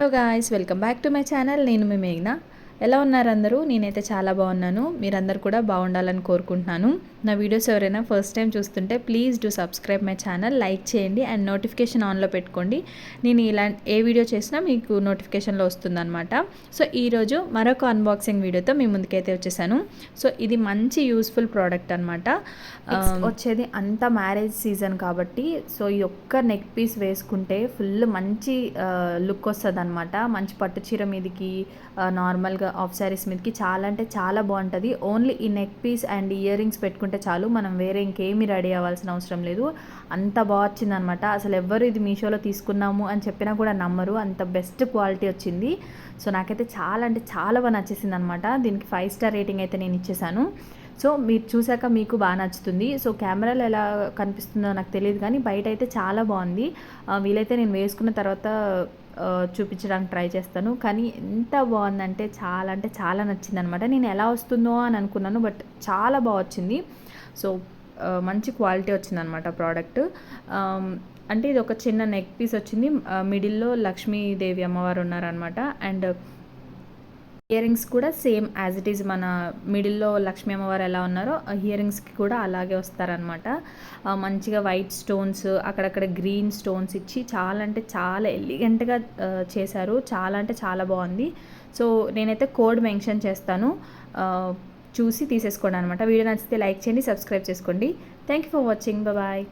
Hello guys welcome back to my channel నేను మీ మేఘ్నా. ఎలా ఉన్నారు అందరూ? నేనైతే చాలా బాగున్నాను. మీరందరూ కూడా బాగుండాలని కోరుకుంటున్నాను. నా వీడియోస్ ఎవరైనా ఫస్ట్ టైం చూస్తుంటే please do subscribe my channel like చేయండి అండ్ నోటిఫికేషన్ ఆన్లో పెట్టుకోండి. నేను ఇలా ఏ వీడియో చేసినా మీకు నోటిఫికేషన్లో వస్తుందన్నమాట. సో ఈరోజు మరొక అన్బాక్సింగ్ వీడియోతో మీ ముందుకైతే వచ్చేసాను. సో ఇది మంచి యూస్ఫుల్ ప్రోడక్ట్ అనమాట వచ్చేది అంత మ్యారేజ్ సీజన్ కాబట్టి సో ఈ ఒక్క నెక్ పీస్ వేసుకుంటే ఫుల్ మంచి లుక్ వస్తుంది అనమాట మంచి పట్టు చీర మీదకి నార్మల్గా ఆఫ్ శారీస్ మీదకి చాలా అంటే చాలా బాగుంటుంది. ఓన్లీ ఈ neck piece and earrings పెట్టుకుంటే చాలు. మనం వేరే ఇంకేమీ రెడీ అవ్వాల్సిన అవసరం లేదు. అంత బాగా వచ్చిందనమాట. అసలు ఎవ్వరు ఇది మీషోలో తీసుకున్నాము అని చెప్పినా కూడా నమ్మరు. అంత బెస్ట్ క్వాలిటీ వచ్చింది. సో నాకైతే చాలా అంటే చాలా బాగా నచ్చేసింది అనమాట దీనికి ఫైవ్ స్టార్ రేటింగ్ అయితే నేను ఇచ్చేసాను. సో మీరు చూసాక మీకు బాగా నచ్చుతుంది. సో కెమెరాలో ఎలా కనిపిస్తుందో నాకు తెలియదు కానీ బయట అయితే చాలా బాగుంది. వీలైతే నేను వేసుకున్న తర్వాత చూపించడానికి ట్రై చేస్తాను. కానీ ఎంత బాగుందంటే చాలా అంటే చాలా నచ్చింది అనమాట నేను ఎలా వస్తుందో అని అనుకున్నాను బట్ చాలా బాగా వచ్చింది. సో మంచి క్వాలిటీ వచ్చిందనమాట ప్రోడక్ట్. అంటే ఇది ఒక చిన్న నెక్ పీస్ వచ్చింది. మిడిల్లో లక్ష్మీదేవి అమ్మవారు ఉన్నారనమాట. అండ్ ఇయర్ రింగ్స్ కూడా సేమ్ యాజ్ ఇట్ ఈజ్ మన మిడిల్లో లక్ష్మీ అమ్మవారు ఎలా ఉన్నారో ఇయర్ రింగ్స్కి కూడా అలాగే వస్తారనమాట మంచిగా వైట్ స్టోన్స్ అక్కడక్కడ గ్రీన్ స్టోన్స్ ఇచ్చి చాలా అంటే చాలా ఎలిగెంట్గా చేశారు. చాలా అంటే చాలా బాగుంది. సో నేనైతే కోడ్ మెన్షన్ చేస్తాను. చూసి తీసేసుకోండి అనమాట వీడియో నచ్చితే లైక్ చేయండి సబ్స్క్రైబ్ చేసుకోండి. Thank you for watching. Bye.